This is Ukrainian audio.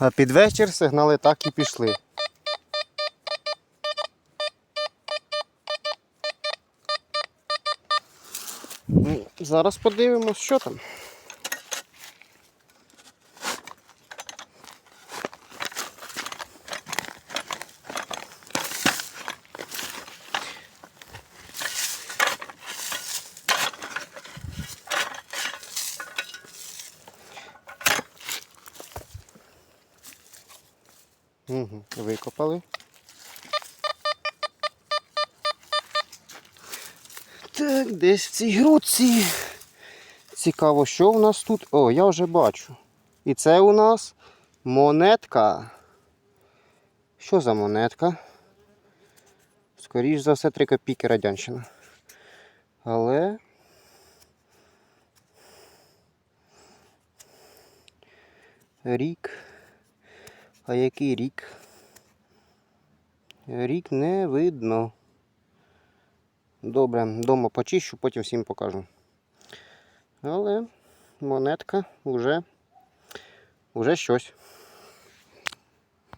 А під вечір сигнали так і пішли. Ну, Зараз подивимось, що там. Угу, викопали. Так, десь в цій грудці. Цікаво, що в нас тут. О, я вже бачу. І це у нас монетка. Що за монетка? Скоріш за все, 3 копійки радянщина. Але. Рік. А який рік? Рік не видно. Добре, вдома почищу, потім всім покажу. Але монетка вже, вже щось.